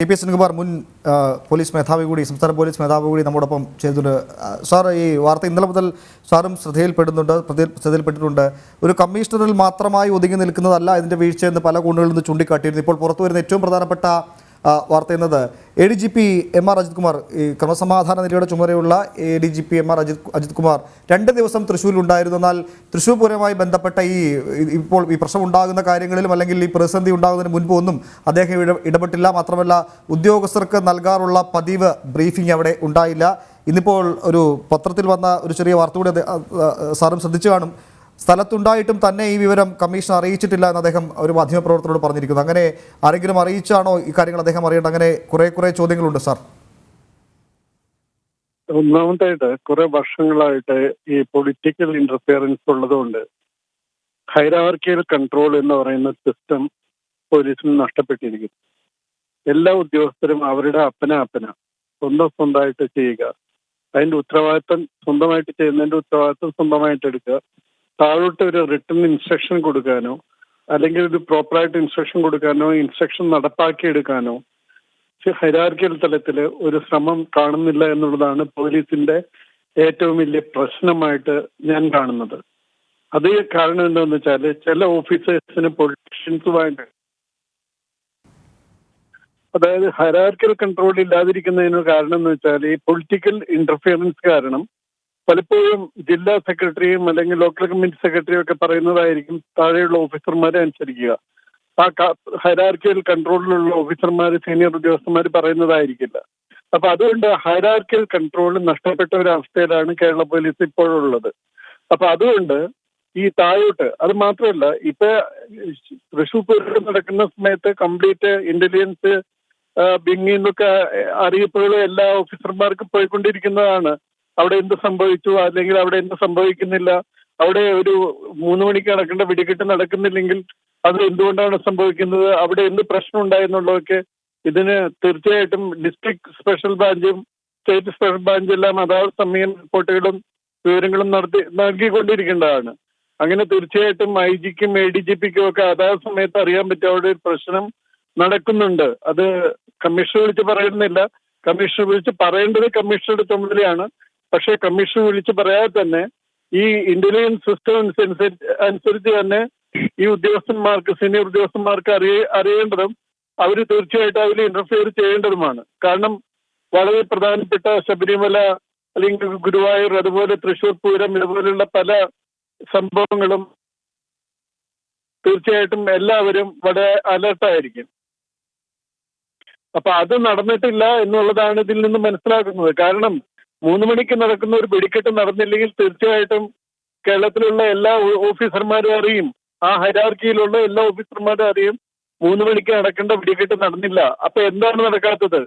K P Senkumar മുൻ police മേധാവി കൂടി സംസ്ഥാന പോലീസ് മേധാവി കൂടി നമ്മോടൊപ്പം ചെയ്തിട്ടുണ്ട് സാർ ഈ വാർത്ത ഇന്നലെ മുതൽ സാറും ശ്രദ്ധയിൽപ്പെടുന്നുണ്ട് ശ്രദ്ധയിൽ- ശ്രദ്ധയിൽപ്പെട്ടിട്ടുണ്ട്. ഒരു കമ്മീഷണറിൽ മാത്രമായി ഒതുങ്ങി നിൽക്കുന്നതല്ല ഇതിന്റെ വീഴ്ച എന്ന് പല കോണുകളിൽ നിന്ന് ചൂണ്ടിക്കാട്ടിയിരുന്നു. ഇപ്പോൾ പുറത്തു വരുന്ന ഏറ്റവും പ്രധാനപ്പെട്ട ആ, വാർത്ത A D G P M R Ajith Kumar ഈ ക്രമസമാധാന നിലയുടെ ചുമതലയുള്ള A D G P M R Ajith Ajith Kumar രണ്ട് ദിവസം തൃശ്ശൂരിലുണ്ടായിരുന്നു എന്നാൽ തൃശ്ശൂർ പൂരവുമായി ബന്ധപ്പെട്ട ഈ ഇപ്പോൾ ഈ പ്രശ്നം ഉണ്ടാകുന്ന കാര്യങ്ങളിലും അല്ലെങ്കിൽ ഈ പ്രതിസന്ധി ഉണ്ടാകുന്നതിന് മുൻപ് ഒന്നും അദ്ദേഹം ഇടപെട്ടില്ല. മാത്രമല്ല ഉദ്യോഗസ്ഥർക്ക് നൽകാറുള്ള പതിവ് ബ്രീഫിംഗ് അവിടെ ഉണ്ടായില്ല. ഇന്നിപ്പോൾ ഒരു പത്രത്തിൽ വന്ന ഒരു ചെറിയ വാർത്ത കൂടി സാറും ശ്രദ്ധിച്ചു കാണും. സ്ഥലത്തുണ്ടായിട്ടും തന്നെ ഈ വിവരം കമ്മീഷൻ അറിയിച്ചിട്ടില്ല എന്ന് അദ്ദേഹം ഒരു മാധ്യമപ്രവർത്തകരോട് പറഞ്ഞിരിക്കുന്നു. അങ്ങനെ ആരെങ്കിലും അറിയിച്ചാണോ ഈ കാര്യങ്ങൾ അദ്ദേഹം അറിയേണ്ടത്? അങ്ങനെ കുറെ കുറെ ചോദ്യങ്ങളുണ്ട് സാർ. ഒന്നാമതായിട്ട് കുറെ വർഷങ്ങളായിട്ട് ഈ പൊളിറ്റിക്കൽ ഇന്റർഫിയറൻസ് ഉള്ളതുകൊണ്ട് ഹൈറാർക്കിയൽ കൺട്രോൾ എന്ന് പറയുന്ന സിസ്റ്റം പോലീസിന് നഷ്ടപ്പെട്ടിരിക്കുന്നു. എല്ലാ ഉദ്യോഗസ്ഥരും അവരുടെ അപ്പന അപ്പന സ്വന്തം സ്വന്തമായിട്ട് ചെയ്യുക അതിന്റെ ഉത്തരവാദിത്തം സ്വന്തമായിട്ട് ചെയ്യുന്നതിന്റെ ഉത്തരവാദിത്തം സ്വന്തമായിട്ട് എടുക്കുക താഴോട്ട് ഒരു റിട്ടേൺ ഇൻസ്ട്രക്ഷൻ കൊടുക്കാനോ അല്ലെങ്കിൽ ഒരു പ്രോപ്പറായിട്ട് ഇൻസ്ട്രക്ഷൻ കൊടുക്കാനോ ഇൻസ്ട്രക്ഷൻ നടപ്പാക്കിയെടുക്കാനോ ഹൈരാർക്കിയൽ തലത്തിൽ ഒരു ശ്രമം കാണുന്നില്ല എന്നുള്ളതാണ് പോലീസിന്റെ ഏറ്റവും വലിയ പ്രശ്നമായിട്ട് ഞാൻ കാണുന്നത്. അത് കാരണം എന്താണെന്ന് വെച്ചാൽ ചില ഓഫീസേഴ്സിന് പൊളിറ്റീഷ്യൻസുമായിട്ട് അതായത് ഹൈറാർക്കിയൽ കൺട്രോൾ ഇല്ലാതിരിക്കുന്നതിന് കാരണം എന്ന് വെച്ചാൽ ഈ പൊളിറ്റിക്കൽ ഇന്റർഫിയറൻസ് കാരണം പലപ്പോഴും ജില്ലാ സെക്രട്ടറിയും അല്ലെങ്കിൽ ലോക്കൽ കമ്മിറ്റി സെക്രട്ടറിയും ഒക്കെ പറയുന്നതായിരിക്കും താഴെയുള്ള ഓഫീസർമാരെ അനുസരിക്കുക. ആ ഹൈരാർക്കിയൽ കൺട്രോളിലുള്ള ഓഫീസർമാർ സീനിയർ ഉദ്യോഗസ്ഥന്മാർ പറയുന്നതായിരിക്കില്ല. അപ്പൊ അതുകൊണ്ട് ഹൈരാർക്കിയൽ കൺട്രോൾ നഷ്ടപ്പെട്ട ഒരു അവസ്ഥയിലാണ് കേരള പോലീസ് ഇപ്പോഴുള്ളത്. അപ്പൊ അതുകൊണ്ട് ഈ താഴോട്ട് അത് മാത്രമല്ല ഇപ്പൊ തൃശൂർ പൂരം നടക്കുന്ന സമയത്ത് കംപ്ലീറ്റ് ഇന്റലിജൻസ് ബിങ്ങിന്നൊക്കെ അറിയിപ്പുകൾ എല്ലാ ഓഫീസർമാർക്കും പോയിക്കൊണ്ടിരിക്കുന്നതാണ്. അവിടെ എന്ത് സംഭവിച്ചു? അല്ലെങ്കിൽ അവിടെ എന്ത് സംഭവിക്കുന്നില്ല? അവിടെ ഒരു മൂന്ന് മണിക്ക് നടക്കേണ്ട വെടിക്കെട്ട് നടക്കുന്നില്ലെങ്കിൽ അത് എന്തുകൊണ്ടാണ് സംഭവിക്കുന്നത്? അവിടെ എന്ത് പ്രശ്നം ഉണ്ടായെന്നുള്ളതൊക്കെ ഇതിന് തീർച്ചയായിട്ടും ഡിസ്ട്രിക്ട് സ്പെഷ്യൽ ബ്രാഞ്ചും സ്റ്റേറ്റ് സ്പെഷ്യൽ ബ്രാഞ്ചും എല്ലാം അതാത് സമയം റിപ്പോർട്ടുകളും വിവരങ്ങളും നടത്തി നൽകിക്കൊണ്ടിരിക്കേണ്ടതാണ്. അങ്ങനെ തീർച്ചയായിട്ടും ഐ ജിക്കും എ ഡി ജി പിക്കും ഒക്കെ അതാത് സമയത്ത് അറിയാൻ പറ്റും. അവിടെ ഒരു പ്രശ്നം നടക്കുന്നുണ്ട്. അത് കമ്മീഷണർ വിളിച്ച് പറയുന്നില്ല. കമ്മീഷണർ വിളിച്ച് പറയേണ്ടത് കമ്മീഷണറുടെ ചുമതലയാണ്. പക്ഷേ കമ്മീഷൻ വിളിച്ച് പറയാതെ തന്നെ ഈ ഇന്റലിജൻസ് സിസ്റ്റം അനുസരിച്ച് അനുസരിച്ച് തന്നെ ഈ ഉദ്യോഗസ്ഥന്മാർക്ക് സീനിയർ ഉദ്യോഗസ്ഥന്മാർക്ക് അറിയ അറിയേണ്ടതും അവർ തീർച്ചയായിട്ടും അതിൽ ഇന്റർഫിയർ ചെയ്യേണ്ടതുമാണ്. കാരണം വളരെ പ്രധാനപ്പെട്ട ശബരിമല അല്ലെങ്കിൽ ഗുരുവായൂർ അതുപോലെ തൃശൂർ പൂരം ഇതുപോലുള്ള പല സംഭവങ്ങളും തീർച്ചയായിട്ടും എല്ലാവരും വളരെ അലർട്ടായിരിക്കും അപ്പൊ അത് നടന്നിട്ടില്ല എന്നുള്ളതാണ് ഇതിൽ നിന്ന് മനസ്സിലാക്കുന്നത്. കാരണം മൂന്ന് മണിക്ക് നടക്കുന്ന ഒരു വെടിക്കെട്ട് നടന്നില്ലെങ്കിൽ തീർച്ചയായിട്ടും കേരളത്തിലുള്ള എല്ലാ ഓഫീസർമാരും അറിയും. ആ ഹൈരാർക്കിയിലുള്ള എല്ലാ ഓഫീസർമാരും അറിയും. മൂന്ന് മണിക്ക് നടക്കേണ്ട വെടിക്കെട്ട് നടന്നില്ല. അപ്പൊ എന്താണ് നടക്കാത്തത്?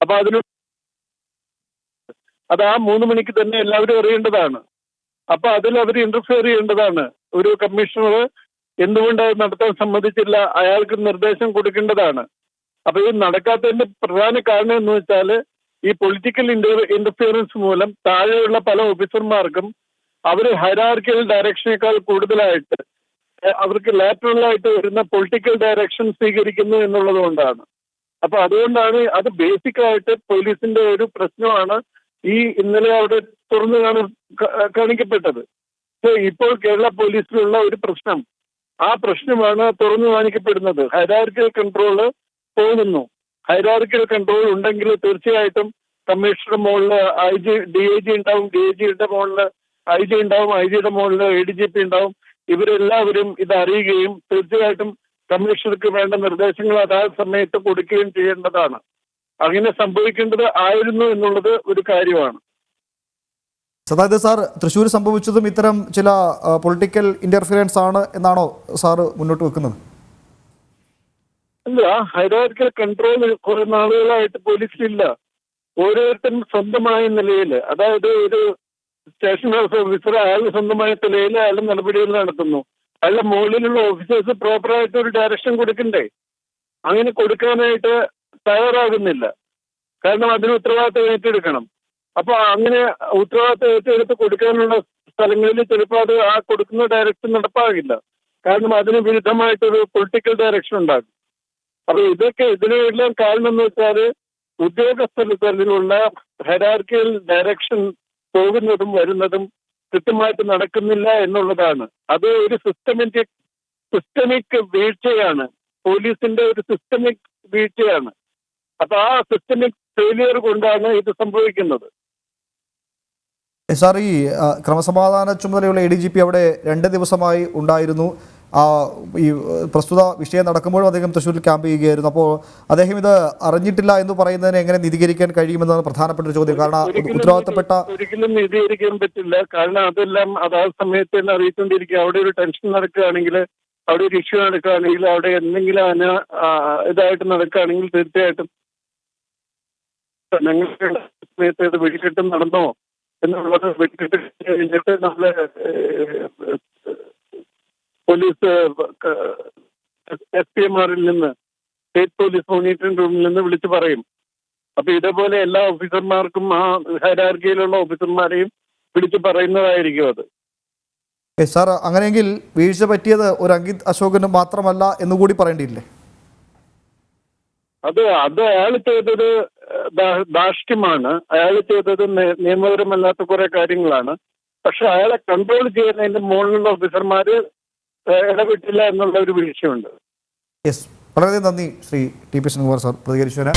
അപ്പൊ അതിന് അത് ആ മൂന്ന് മണിക്ക് തന്നെ എല്ലാവരും അറിയേണ്ടതാണ്. അപ്പൊ അതിൽ അവർ ഇന്റർഫിയർ ചെയ്യേണ്ടതാണ്. ഒരു കമ്മീഷണർ എന്തുകൊണ്ട് നടത്താൻ സമ്മതിച്ചില്ല? അയാൾക്ക് നിർദ്ദേശം കൊടുക്കേണ്ടതാണ്. അപ്പൊ ഇത് നടക്കാത്തതിന്റെ പ്രധാന കാരണം എന്ന് വെച്ചാൽ ഈ പൊളിറ്റിക്കൽ ഇന്റർഫിയറൻസ് മൂലം താഴെയുള്ള പല ഓഫീസർമാർക്കും അവർ ഹൈറാർക്കിയൽ ഡയറക്ഷനേക്കാൾ കൂടുതലായിട്ട് അവർക്ക് ലാറ്ററലായിട്ട് വരുന്ന പൊളിറ്റിക്കൽ ഡയറക്ഷൻ സ്വീകരിക്കുന്നു എന്നുള്ളത് കൊണ്ടാണ്. അപ്പൊ അതുകൊണ്ടാണ് അത് ബേസിക് ആയിട്ട് പോലീസിന്റെ ഒരു പ്രശ്നമാണ് ഈ ഇന്നലെ അവിടെ തുറന്നു കാണ കാണിക്കപ്പെട്ടത്. ഇപ്പോൾ കേരള പോലീസിലുള്ള ഒരു പ്രശ്നം ആ പ്രശ്നമാണ് തുറന്നു കാണിക്കപ്പെടുന്നത്. ഹൈറാർക്കിയൽ കൺട്രോൾ പോകുന്നു. ഹൈറാർക്കിയൽ കൺട്രോൾ ഉണ്ടെങ്കിൽ തീർച്ചയായിട്ടും കമ്മീഷണറുടെ മുകളിൽ I G D I G ഉണ്ടാവും ഡി ഐ ജിയുടെ മുകളിൽ ഐ ജി ഉണ്ടാവും ഐ ജിയുടെ മുകളിൽ എ ഡി ജി പി ഉണ്ടാവും. ഇവരെല്ലാവരും ഇത് അറിയുകയും തീർച്ചയായിട്ടും കമ്മീഷണർക്ക് വേണ്ട നിർദ്ദേശങ്ങൾ അതാത് സമയത്ത് കൊടുക്കുകയും ചെയ്യേണ്ടതാണ്. അങ്ങനെ സംഭവിക്കേണ്ടത് ആയിരുന്നു എന്നുള്ളത് ഒരു കാര്യമാണ്. അതായത് സാർ തൃശ്ശൂർ സംഭവിച്ചതും ഇത്തരം ചില പൊളിറ്റിക്കൽ ഇന്റർഫിയറൻസ് ആണ് എന്നാണോ സാറ് മുന്നോട്ട് വെക്കുന്നത്? അല്ല ഹൈറാർക്കിയൽ കൺട്രോൾ കുറെ നാളുകളായിട്ട് പോലീസിലില്ല. ഓരോരുത്തരും സ്വന്തമായ നിലയിൽ അതായത് ഒരു സ്റ്റേഷൻ ഹൗസ് ഓഫീസർ അയാൾ സ്വന്തമായ നിലയിൽ അയാൾ നടപടികൾ നടത്തുന്നു. അയാളുടെ മുകളിലുള്ള ഓഫീസേഴ്സ് പ്രോപ്പറായിട്ട് ഒരു ഡയറക്ഷൻ കൊടുക്കണ്ടേ? അങ്ങനെ കൊടുക്കാനായിട്ട് തയ്യാറാകുന്നില്ല. കാരണം അതിന് ഉത്തരവാദിത്തം ഏറ്റെടുക്കണം. അപ്പൊ അങ്ങനെ ഉത്തരവാദിത്തം ഏറ്റെടുത്ത് കൊടുക്കാനുള്ള സ്ഥലങ്ങളിൽ ചിലപ്പോൾ അത് ആ കൊടുക്കുന്ന ഡയറക്ഷൻ നടപ്പാകില്ല. കാരണം അതിന് വിരുദ്ധമായിട്ടൊരു പൊളിറ്റിക്കൽ ഡയറക്ഷൻ ഉണ്ടാകും. അപ്പൊ ഇതൊക്കെ ഇതിനെല്ലാം കാരണം എന്ന് വെച്ചാൽ ഉദ്യോഗസ്ഥ തലത്തിലുള്ള ഹെരാർക്കിയൽ ഡയറക്ഷൻ പോകുന്നതും വരുന്നതും കൃത്യമായിട്ട് നടക്കുന്നില്ല എന്നുള്ളതാണ്. അത് ഒരു സിസ്റ്റമിക് സിസ്റ്റമിക് വീഴ്ചയാണ്. പോലീസിന്റെ ഒരു സിസ്റ്റമിക് വീഴ്ചയാണ്. അപ്പൊ ആ സിസ്റ്റമിക് ഫെയിലിയർ കൊണ്ടാണ് ഇത് സംഭവിക്കുന്നത്. സാർ ഈ ക്രമസമാധാന ചുമതലയുള്ള എ ഡി ജി പി അവിടെ രണ്ട് ദിവസമായി ഉണ്ടായിരുന്നു. ഈ പ്രസ്തുത വിഷയം നടക്കുമ്പോഴും അദ്ദേഹം തൃശ്ശൂരിൽ ക്യാമ്പ് ചെയ്യുകയായിരുന്നു. അപ്പോൾ അദ്ദേഹം ഇത് അറിഞ്ഞിട്ടില്ല എന്ന് പറയുന്നതിനെ എങ്ങനെ നീതീകരിക്കാൻ കഴിയുമെന്നാണ് പ്രധാനപ്പെട്ട ഒരു ചോദ്യം. കാരണം ഉത്തരവാദിത്തപ്പെട്ട ഒരിക്കലും നീതീകരിക്കാൻ പറ്റില്ല. കാരണം അതെല്ലാം അതാ സമയത്ത് തന്നെ അറിയിച്ചുകൊണ്ടിരിക്കുക അവിടെ ഒരു ടെൻഷൻ നടക്കുകയാണെങ്കിൽ അവിടെ ഒരു ഇഷ്യൂ നടക്കുകയാണെങ്കിൽ അവിടെ എന്തെങ്കിലും അന ഇതായിട്ട് നടക്കുകയാണെങ്കിൽ തീർച്ചയായിട്ടും ഞങ്ങൾക്ക് സമയത്ത് ഇത് വെടിക്കെട്ട് നടന്നോ എന്നുള്ളത് വെടിക്കെട്ട് കഴിഞ്ഞിട്ട് നമ്മൾ പോലീസ് എസ് പി എമാരിൽ നിന്ന് സ്റ്റേറ്റ് പോലീസ് മോണിറ്ററിംഗ് റൂമിൽ നിന്ന് വിളിച്ചു പറയും. അപ്പൊ ഇതേപോലെ എല്ലാ ഓഫീസർമാർക്കും ആ ഹൈരാർക്കിയിലുള്ള ഓഫീസർമാരെയും വിളിച്ചു പറയുന്നതായിരിക്കും അത്. സാർ അങ്ങനെയെങ്കിൽ വീഴ്ച പറ്റിയത് ഒരു അങ്കിത് അശോകന് മാത്രമല്ല എന്നുകൂടി പറയേണ്ടിയില്ലേ? അത് അത് അയാൾ ചെയ്തത് ദാഷ്ട്യമാണ്. അയാൾ ചെയ്തത് നിയമപരമല്ലാത്ത കുറെ കാര്യങ്ങളാണ്. പക്ഷെ അയാളെ കൺട്രോൾ ചെയ്യുന്നതിന്റെ മുകളിലുള്ള ഓഫീസർമാര് ഇടപെട്ടില്ല എന്നുള്ള ഒരു വീഴ്ചയുണ്ട്. യെസ്. വളരെയധികം നന്ദി Shri T P Sreekumar sir. പ്രതികരിച്ചതിന്.